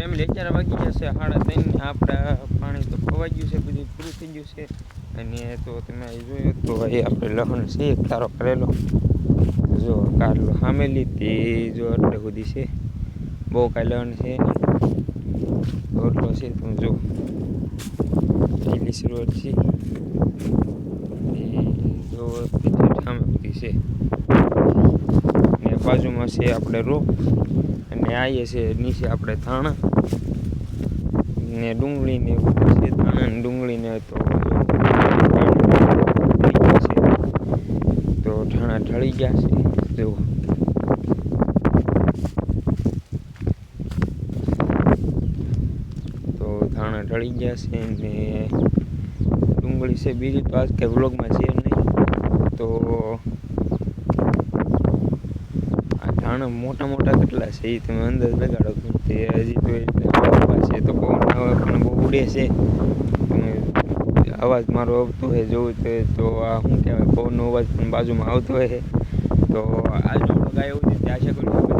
Family અત્યારે વાગી જશે સાડા ત્રણ આપણે પાણી તો ખવાઈ ગયું છે, બધું પૂરું થઈ ગયું છે. અને તો તમે જોયું તો એ આપણે લહણ છે, એક તારો કરેલો. જો કારલો સામેલી તે જો એટલે સુધી છે. બહુ કાંઈ લહણ છે રોટલો છે તમે જો ઇંગ્લિશ રોડ છે. જો સામે છે. બાજુમાં છે આપણે રો અને આવીએ છે નીચે આપણે થાણા ને ડુંગળી ને એવું છે ધાણા ને ડુંગળી ને તો. તો ઠાણા ઢળી ગયા છે જો તો ધાણા ઢળી ગયા છે ને ડુંગળી છે બીજી આજ કે વ્લોગમાં છે નહીં તો આ મોટા મોટા કેટલા છે એ તમે અંદાજ લગાડો તે હજી તો એટલે છે. તો પવન પણ બહુ ઉડે છે. તમે અવાજ મારો આવતો હોય, જોવું તો તો આ શું કહેવાય, પવનનો અવાજ પણ બાજુમાં આવતો હોય. તો આજનો બ્લોગ આવ્યો છે આશા કરું